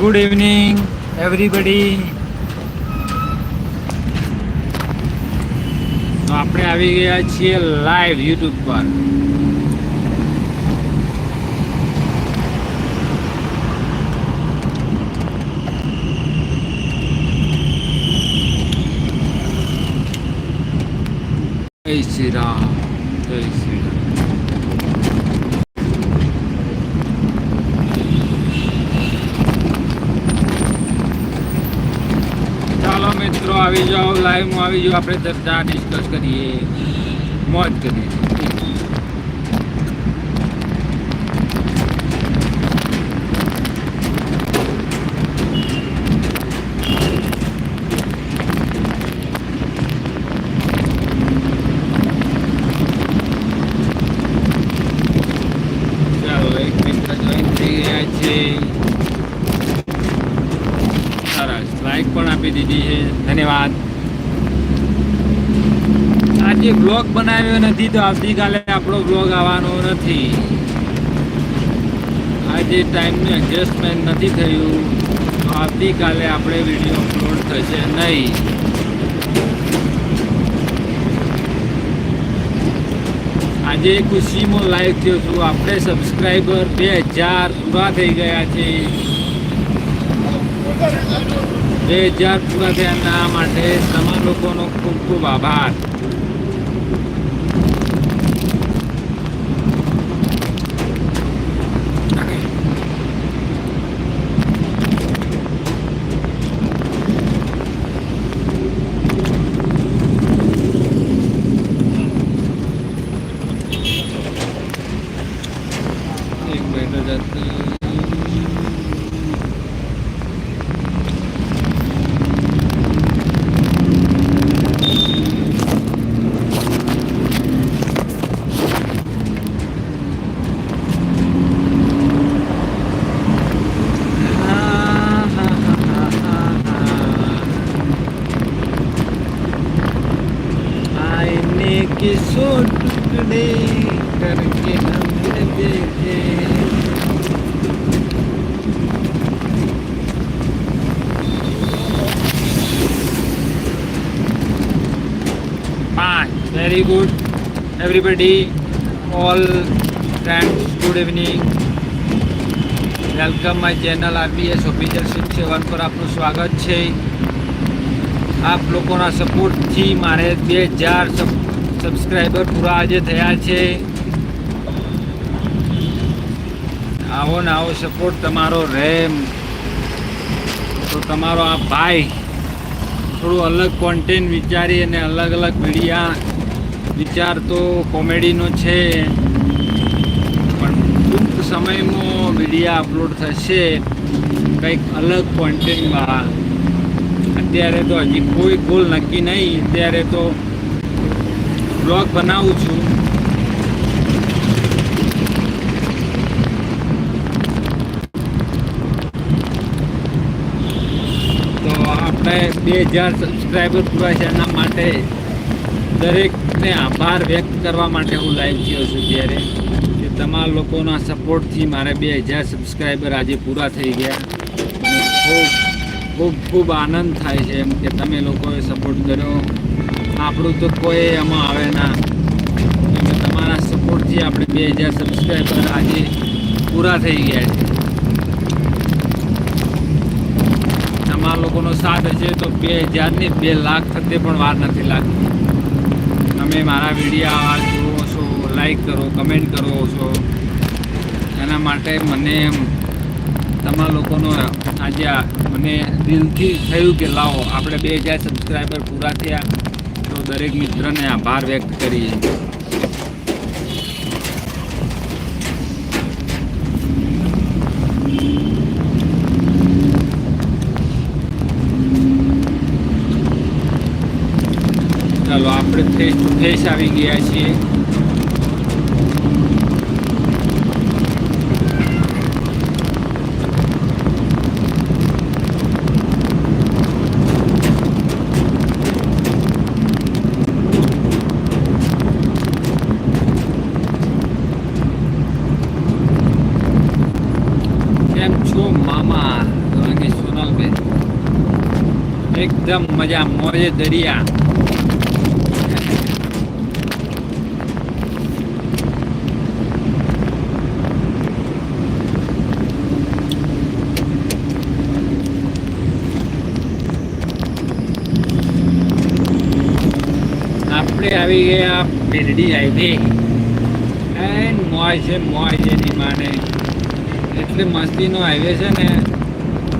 Good evening everybody તો આપણે આવી ગયા છીએ લાઈવ યુટ્યુબ પર. જય શ્રી રામ, જય શ્રી રામ. ચાલો મિત્રો આવી જાઓ લાઈવમાં આવી જાઓ. આપણે ચર્ચા ડિસ્કસ કરીએ. મોજ કરીએ ચાલો એક મિત્ર જોઈન થઈ ગયા છે સરસ લાઈક પણ આપી દીધી છે. ધન્યવાદ. આજે બ્લોગ બનાવ્યો નથી તો આવતીકાલે આપણો બ્લોગ આવવાનો નથી. આજે ટાઈમનું એડજસ્ટમેન્ટ નથી થયું. તો આવતીકાલે આપણે વીડિયો અપલોડ થશે નહીં. આજે ખુશીમાં લાઈવ થયો છું. આપણે સબસ્ક્રાઈબર બે હજાર પૂરા થઈ ગયા છે. બે જ્યાં પૂરા થયાના માટે તમામ લોકોનો ખૂબ ખૂબ આભાર. એક મિનિટ જ सौ टुकड़े करके हमने देखे Fine, very good. Everybody, all friends, good evening. Welcome my channel RBS official six seven પર આપનું સ્વાગત છે આપ લોકોના સપોર્ટથી મારે બે હજાર સબસ્ક્રાઈબર પૂરા આજે થયા છે. આવો ને આવો સપોર્ટ તમારો રહે તો તમારો આ ભાઈ થોડું અલગ કોન્ટેન્ટ વિચારી અને અલગ અલગ મીડિયા વિચાર તો કોમેડીનો છે. પણ ટૂંક સમયમાં મીડિયા અપલોડ થશે. કંઈક અલગ કોન્ટેન્ટમાં અત્યારે તો હજી કોઈ ગોલ નક્કી નહીં. અત્યારે તો બ્લોગ બનાવું છું. તો આપણે બે હજાર સબસ્ક્રાઈબર પૂરા છે એના માટે દરેકને આભાર વ્યક્ત કરવા માટે હું લાઈવ થયો છું ત્યારે. કે તમારા લોકોના સપોર્ટથી મારે બે હજાર સબસ્ક્રાઈબર આજે પૂરા થઈ ગયા. ખૂબ ખૂબ ખૂબ આનંદ થાય છે એમ કે તમે લોકોએ સપોર્ટ કર્યો. આપણું તો કોઈ એમાં આવે ના. એટલે તમારા સપોર્ટથી આપણે બે હજાર સબસ્ક્રાઈબર આજે પૂરા થઈ ગયા છે. તમારા લોકોનો સાથ હશે તો બે હજારની બે લાખ થતે પણ વાર નથી લાગતી. તમે મારા વિડીયા જુઓ છો લાઈક કરો કમેન્ટ કરો છો. એના માટે મને તમારા લોકોનો આજે મને દિલથી થયું કે લાવો, આપણે બે હજાર સબસ્ક્રાઈબર પૂરા થયા. દરેક મિત્રને આભાર વ્યક્ત કરીએ ચાલો આપણે ટુ આવી ગયા છીએ કેમ છો મામા તમે એકદમ મજા, મોજે દરિયા. આપણે આવી ગયા પેરડી હાઈવે. એન મોજ છે, મોજ એની માને. એટલે મસ્તીનો હાઈવે છે ને.